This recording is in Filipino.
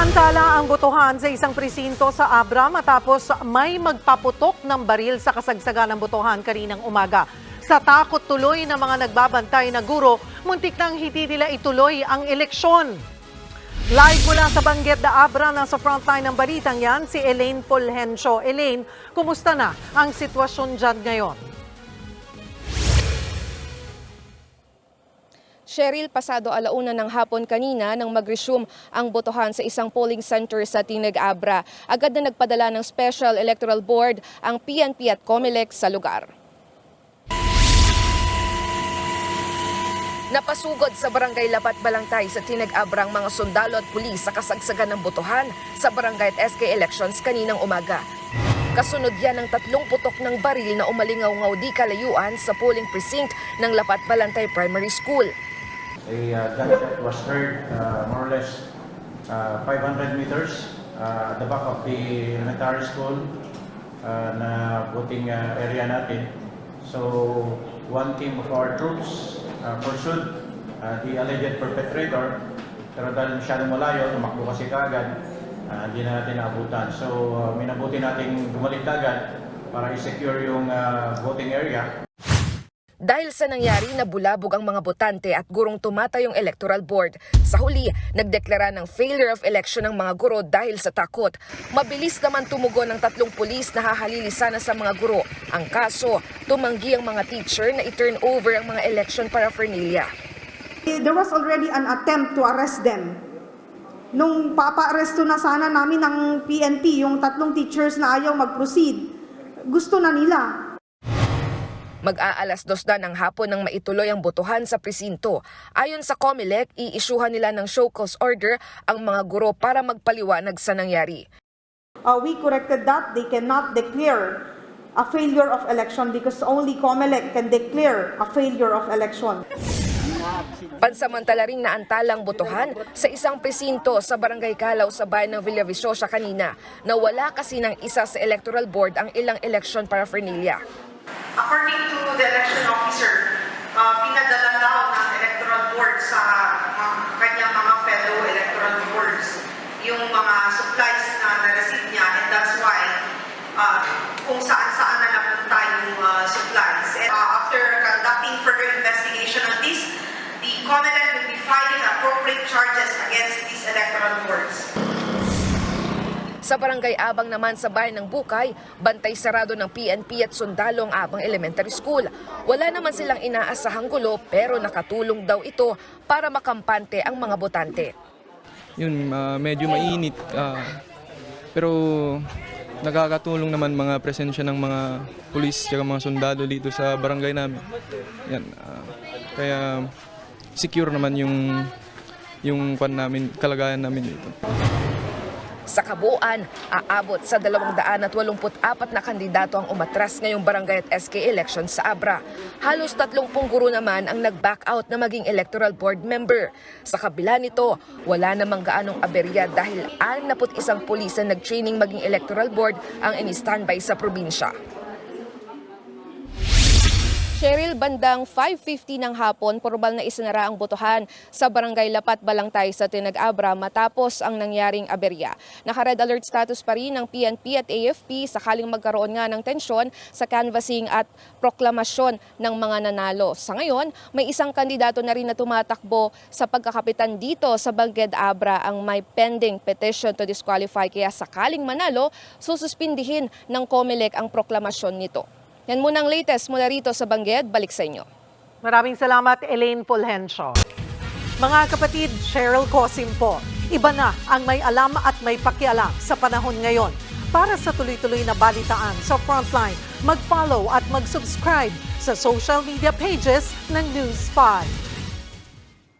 Naantala ang botohan sa isang presinto sa Abra matapos may magpaputok ng baril sa kasagsagan ng botohan kaninang umaga. Sa takot tuloy ng mga nagbabantay na guro, muntik nang hindi nila ituloy ang eleksyon. Live mula sa Banggit da Abra na sa frontline ng balitang yan, si Elaine Fulgencio. Elaine, kumusta na ang sitwasyon dyan ngayon? Cheryl, pasado alauna ng hapon kanina nang mag-resume ang botohan sa isang polling center sa Tinag Abra. Agad na nagpadala ng Special Electoral Board ang PNP at COMELEC sa lugar. Napasugod sa barangay Labat Balangtay sa Tinag Abra ang mga sundalo at pulis sa kasagsagan ng botohan sa barangay at SK elections kaninang umaga. Kasunod yan ng tatlong putok ng baril na umalingaw-ngaw di kalayuan sa polling precinct ng Lapat Balantay Primary School. A uh, gunshot was heard uh, more or less uh, 500 meters uh, at the back of the elementary school uh, na voting uh, area natin. So, one team of our troops uh, pursued uh, the alleged perpetrator pero dahil masyadong malayo, tumakbo kasi kaagad, uh, hindi na natin naabutan. So, uh, minabuti nating bumalik kaagad para i-secure yung uh, voting area. Dahil sa nangyari na bulabog ang mga botante at gurong tumatayong electoral board, sa huli, nagdeklara ng failure of election ng mga guro dahil sa takot. Mabilis naman tumugon ng tatlong pulis na hahalili sana sa mga guro. Ang kaso, tumanggi ang mga teacher na i-turn over ang mga election paraphernalia. There was already an attempt to arrest them. Nung papa-aresto na sana namin ng PNP, yung tatlong teachers na ayaw mag-proceed, gusto na nila. Mag-aalas dos na ng hapon nang maituloy ang botohan sa presinto. Ayon sa COMELEC, iisyuhan nila ng show cause order ang mga guro para magpaliwanag sa nangyari. Uh, we corrected that. They cannot declare a failure of election because only COMELEC can declare a failure of election. Pansamantala ring naantalang botohan sa isang presinto sa Barangay Kalaw sa bayan ng Villavicosa kanina na wala kasi ng isa sa electoral board ang ilang election paraphernalia. According to the election officer, uh, pinadala daw ng electoral board sa uh, kanyang mga fellow electoral boards yung mga supplies na na-receive niya and that's why uh, kung saan-saan na napunta yung uh, supplies. And uh, after conducting further investigation on this, the COMELEC will be filing appropriate charges against these electoral boards. Sa Barangay Abang naman sa bayan ng Bukay, bantay sarado ng PNP at sundalo ang Abang Elementary School. Wala naman silang inaasahang gulo pero nakatulong daw ito para makampante ang mga botante. yun, ah, medyo mainit. ah, pero nakakatulong naman mga presensya ng mga pulis at mga sundalo dito sa barangay namin. Yan, ah, kaya secure naman yung yung kwan namin, kalagayan namin dito. Sa kabuuan, aabot sa 284 na kandidato ang umatras ngayong barangay at SK election sa Abra. Halos 30 guro naman ang nag-back out na maging electoral board member. Sa kabila nito, wala namang gaanong aberya dahil 61 pulis na nag-training maging electoral board ang ini-standby sa probinsya. Cheryl, bandang 5.50 ng hapon, formal na isinara ang botohan sa Barangay Lapat Balangtay sa Tinag-Abra matapos ang nangyaring aberya. Naka-red alert status pa rin ng PNP at AFP sakaling magkaroon nga ng tensyon sa canvassing at proklamasyon ng mga nanalo. Sa ngayon, may isang kandidato na rin na tumatakbo sa pagkakapitan dito sa Bangged Abra ang may pending petition to disqualify kaya sakaling manalo, sususpindihin ng COMELEC ang proklamasyon nito. Yan muna ang latest mula rito sa Bangged. Balik sa inyo. Maraming salamat, Elaine Fulgencio. Mga kapatid, Cheryl Cosim po. Iba na ang may alam at may pakialam sa panahon ngayon. Para sa tuloy-tuloy na balitaan sa Frontline, mag-follow at mag-subscribe sa social media pages ng News 5.